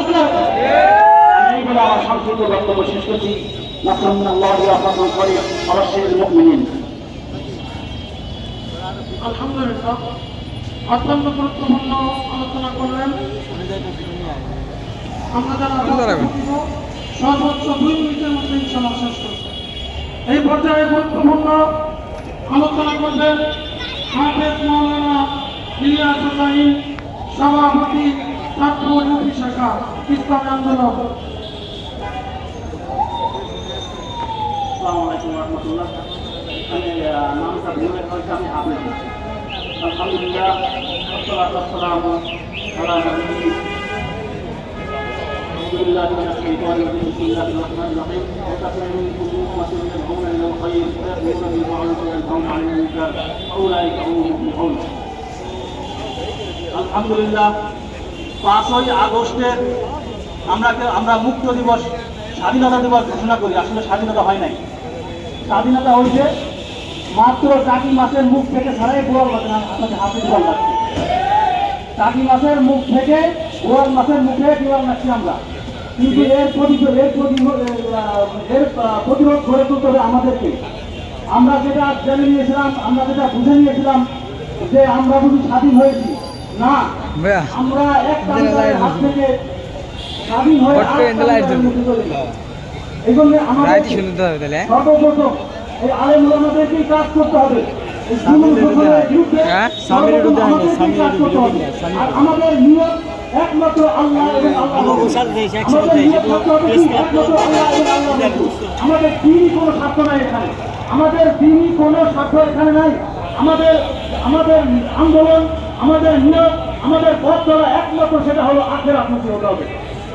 ঠিক না এই বলে আমার সংক্ষিপ্ত বক্তব্য শেষ করছি নাসরুল্লাহ আল্লাহ আপনার করে অবশ্যই মুমিনিন আলহামদুলিল্লাহ। অত্যন্ত গুরুত্বপূর্ণ আলোচনা করলেন। আমরা যারা সর্বোচ্চ দুই মিনিটের মধ্যে ইনশাল্লাহ শেষ করব। এই পর্যায়ে গুরুত্বপূর্ণ আলোচনা করবেন হাফেজ মৌলানা ইলিয়াস সভাপতি ছাত্র ইউপি শাখা ইসলামী আন্দোলন আসসালামু আলাইকুম রহমতুল্লাহ আমি নাম সাবিউল হক আমি হাফেজ আলহামদুলিল্লাহ والصلاة والسلام على نبيه أعوذ بالله من الشيطان الرجيم بسم الله الرحمن الرحيم وكثير من كل أمة يدعون إلى الخير ويأمرون بالمعروف وينهون عن المنكر أولئك هم المفلحون আলহামদুলিল্লাহ পাঁচই আগস্টের আমরা আমরা মুক্ত দিবস, স্বাধীনতা দিবস ঘোষণা করি। আসলে স্বাধীনতা হয় নাই। স্বাধীনতা হয়েছে মাত্র চাকি মাসের মুখ থেকে ছাড়াই গোয়াল আপনাকে হাফিজ বল লাগছে চাকি মাসের মুখ থেকে গোয়াল মাসের মুখে গোয়াল লাগছি আমরা। কিন্তু এর প্রতিরোধ এর প্রতিরোধ এর প্রতিরোধ গড়ে তুলতে হবে আমাদেরকে। আমরা যেটা জেনে নিয়েছিলাম, আমরা যেটা বুঝে নিয়েছিলাম যে আমরা শুধু স্বাধীন হয়েছি, না আমরা এক হয়ে আমাদের হ্যাঁ? কাজ করতে হবে? হ্যাঁ? আমাদের নিয়ত একমাত্র আল্লাহ এবং দিনই কোনো স্বার্থ নাই এখানে। আমাদের দিনই কোনো স্বার্থ এখানে নাই। আমাদের আমাদের আন্দোলন আমাদের নিয়ত আমাদের পথ চলা একমাত্র সেটা হলো আখের মুখী হতে হবে।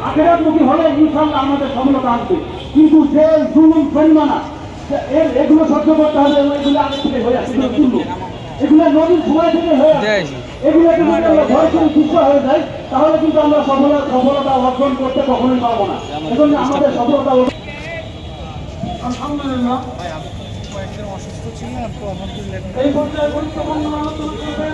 আখেরাত মুখী হলে ইনশাল্লাহ আমাদের সফলতা আসবে। কিন্তু যে জুলুম পরিমাণা এর এগুলো সহ্য করতে হবে এবং এগুলো আগে থেকে হয়ে আসছে এগুলো জুলুম। এগুলো নদীর সময় থেকে হয়ে আসছে জয় এগুলোকে যদি আমরা ভয় করে পিছু হয়ে যাই তাহলে কিন্তু আমরা সফলতা সফলতা অর্জন করতে কখনোই পারব না। এজন্য আমাদের সফলতা আলহামদুলিল্লাহ। এই পর্যায়ে গুরুত্বপূর্ণ আলোচনা করবেন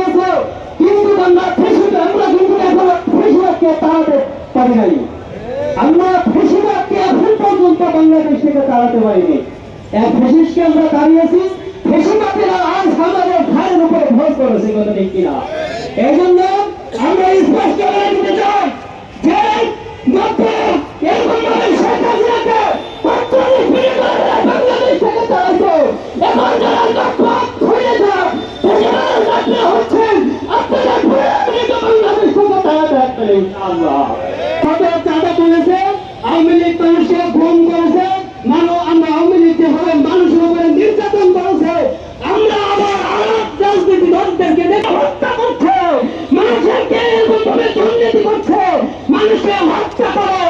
আমরা খুশি আমরা কিন্তু এখন খুশিকে তাড়াতে পারি নাই। আমরা ফেসিবাদকে এখন পর্যন্ত বাংলাদেশ থেকে তাড়াতে আজ আমাদের ঘাড়ের উপরে ভয় করেছে, কথা ঠিক কিনা? এই আমরা স্পষ্ট করে দিতে চাই যে মানুষকে ফোন করেছে, মানো আমরা আওয়ামী লীগ যেভাবে মানুষের উপরে নির্যাতন করেছে। আমরা আবার আলাপ রাজনীতি দলদেরকে হত্যা করছে। মানুষেরকে এরকম ভাবে দুর্নীতি করছে? মানুষকে হত্যা করে।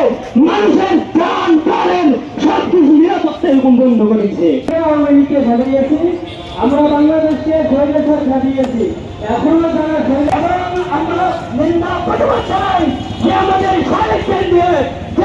মানুষের প্রাণ, প্রাণের সব কিছু নিরাপত্তা এরকম বন্ধ করেছে। আওয়ামী লীগকে সাজিয়েছি, আমরা বাংলাদেশকে স্বৈরাচার সাজিয়েছি। এখনও স্বৈরাচার, আমরা নিন্দা প্রতিবাদ চাই আমাদের সাহেবদের দিয়ে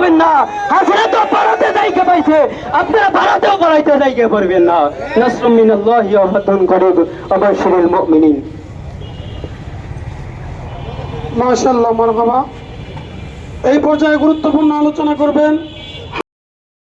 পাবেন না। হাসিনা তো পালাতে যাইকে পাইছে। আপনারা ভারতেও পড়াইতে যাইকে পারবেন না। নাসরুম মিনাল্লাহি ওয়া ফাতহুন করিব। আবাশিরুল মুমিনিন। মাশাআল্লাহ, মারহাবা। এই পর্যায়ে গুরুত্বপূর্ণ আলোচনা করবেন